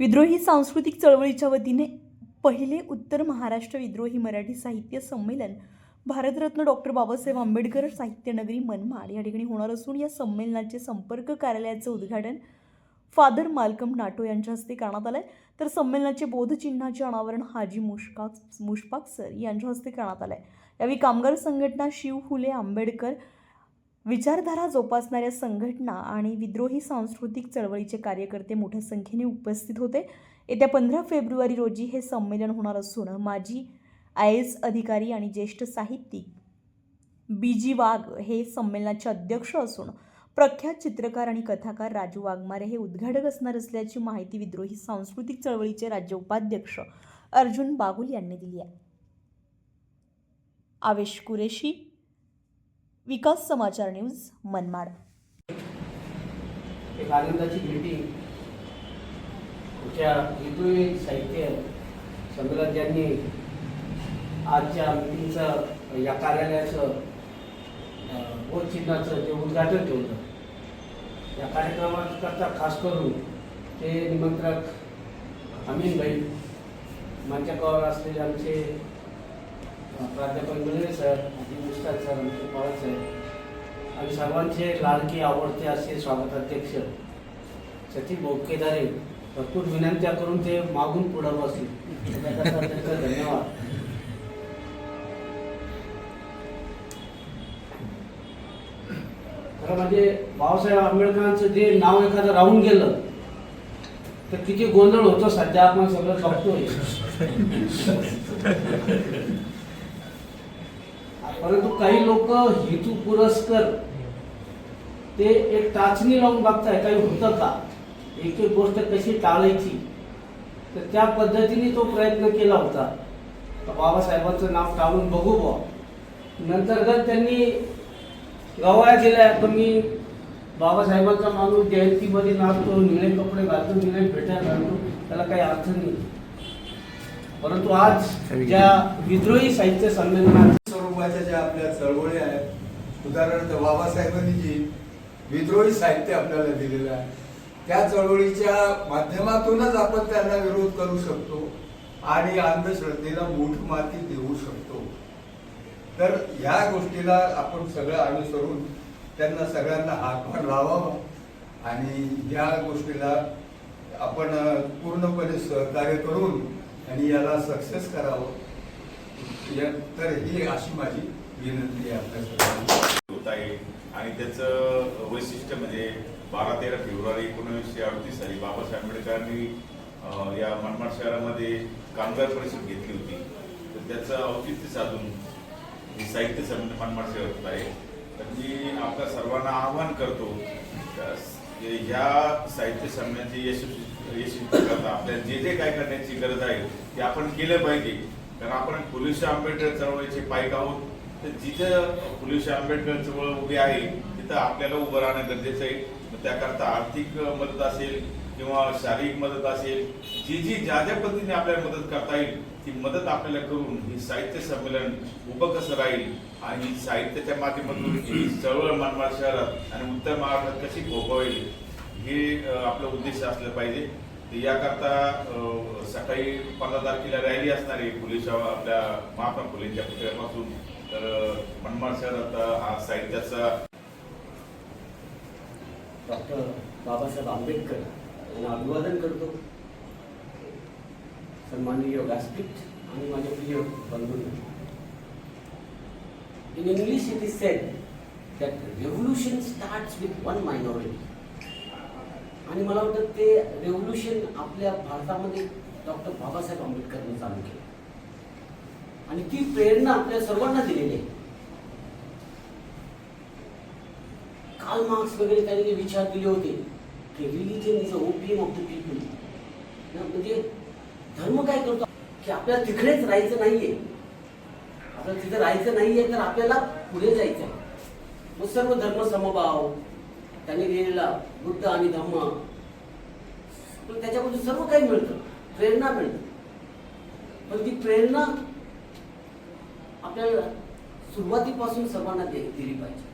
विद्रोही सांस्कृतिक चळवळीच्या वतीने पहिले उत्तर महाराष्ट्र विद्रोही मराठी साहित्य संमेलन भारतरत्न डॉक्टर बाबासाहेब आंबेडकर साहित्यनगरी मनमाड या ठिकाणी होणार असून या संमेलनाचे संपर्क कार्यालयाचं उद्घाटन फादर मालकम नाटो यांच्या हस्ते करण्यात आहे तर संमेलनाचे बोधचिन्हाचे अनावरण हाजी मुश्काक मुष्पाक सर यांच्या हस्ते करण्यात आहे यावेळी कामगार संघटना शिव फुले आंबेडकर विचारधारा जोपासणाऱ्या संघटना आणि विद्रोही सांस्कृतिक चळवळीचे कार्यकर्ते मोठ्या संख्येने उपस्थित होते. येत्या पंधरा फेब्रुवारी रोजी हे संमेलन होणार असून माजी आय एस अधिकारी आणि ज्येष्ठ साहित्यिक बी जी वाघ हे संमेलनाचे अध्यक्ष असून प्रख्यात चित्रकार आणि कथाकार राजू वाघमारे हे उद्घाटक असणार असल्याची माहिती विद्रोही सांस्कृतिक चळवळीचे राज्य उपाध्यक्ष अर्जुन बागुल यांनी दिली आहे. आवेश कुरेशी विकास समाचार न्यूज मनमाड. एक आनंदाची भेटी तुमच्या विद्रोही साहित्य संमेलन ज्यांनी आजच्या मिटिंगचं या कार्यालयाचं बोधचिन्हाचं जे उद्घाटन ठेवलं या कार्यक्रमाकरता खास करून ते निमंत्रक अमीन भाई मंचाकावर असलेले आमचे प्राध्यापक मिळवे सर अजित उस्ताद सर आमचे पवार साहेब आणि सर्वांचे लाडके आवडते असे स्वागताध्यक्ष सचिन बोकेदारे भरपूर विनंत्या करून ते मागून पुढं बसले. धन्यवाद. खरं म्हणजे बाबासाहेब आंबेडकरांचं जे नाव एखादं राहून गेलं तर किती गोंधळ होतो सध्या आपण सगळं बघतोय. परंतु काही लोक हेतू पुरस्कर ते एक टाचणी लावून बघताय काही होतं का? एक एक गोष्ट कशी टाळायची? तर त्या पद्धतीने तो प्रयत्न केला होता. तर बाबासाहेबांचं नाव टाळून बघू बुवा. नंतर त्यांनी गवाया केल्या तर मी बाबासाहेबांचा माणूस जयंतीमध्ये नाचतो निळे कपडे घालतो निळे भेट्या घालतो त्याला काही अर्थ नाही. परंतु आज ज्या विद्रोही साहित्य संमेलनात नावाच्या ज्या आपल्या चळवळी आहेत उदाहरणार्थ बाबासाहेबांनी जी विद्रोही साहित्य आपल्याला दिलेलं आहे त्या चळवळीच्या माध्यमातूनच आपण त्यांना विरोध करू शकतो आणि अंधश्रद्धेला मूठ माती देऊ शकतो. तर ह्या गोष्टीला आपण सगळं अनुसरून त्यांना सगळ्यांना हातभार लावावा आणि या गोष्टीला आपण पूर्णपणे सहकार्य करून आणि याला सक्सेस करावं. तर ही अशी माझी विनंती आहे आणि त्याचं वैशिष्ट्य म्हणजे बारा तेरा फेब्रुवारी एकोणीसशे अडतीस साली बाबासाहेब आंबेडकरांनी या मनमाड शहरामध्ये कामगार परिषद घेतली होती. तर त्याचं औचित्य साधून साहित्य संमेलन मनमाड शहर होत आहे. तर मी आपल्या सर्वांना आवाहन करतो ह्या साहित्य संमेलनाची यशस्वी यशस्वी करता आपल्याला जे जे काय करण्याची गरज आहे ते आपण केलं पाहिजे. कारण आपण फुलेशा आंबेडकर चळवळीचे पायक आहोत. तर जिथं फुलेशा आंबेडकर चळवळ उभी आहे तिथं आपल्याला उभं राहणं गरजेचं आहे. मग त्याकरता आर्थिक मदत असेल किंवा शारीरिक मदत असेल जी जी ज्या ज्या पद्धतीने आपल्याला मदत करता येईल ती मदत आपल्याला करून हे साहित्य संमेलन उभं कसं राहील आणि साहित्याच्या माध्यमातून ही चळवळ मनमाड शहरात आणि उत्तर महाराष्ट्रात कशी भोगवेल हे आपलं उद्देश असलं पाहिजे. याकरता सकाळी पंधरा तारखेला रॅली असणार आहे. पोलीस आपल्या महात्मा फुलेंच्या पुतळ्यापासून. तर मनमाड शहरात हा साहित्याचा डॉक्टर बाबासाहेब आंबेडकर यांना अभिवादन करतो. सन्माननीय व्यासपीठ आणि माझे प्रिय बंधू in English it is said that revolution starts with one minority आणि मला वाटतं ते रेव्होल्युशन आपल्या भारतामध्ये डॉक्टर बाबासाहेब आंबेडकरने चालू केलं. आणि ती प्रेरणा आपल्या सर्वांना दिलेली आहे. काल मार्क्स वगैरे त्यांनी जे विचार दिले होते की religion is a opium of the people म्हणजे धर्म काय करतो? की आपल्याला तिकडेच राहायचं नाहीये. आपल्याला तिथे राहायचं नाहीये तर आपल्याला पुढे जायचं आहे मग सर्व धर्म समभाव त्यांनी लिहिलेला बुद्ध आणि धम्म. त्याच्यामधून सर्व काही मिळतं. प्रेरणा मिळते. पण ती प्रेरणा आपल्याला सुरुवातीपासून सर्वांना दे- दिली पाहिजे.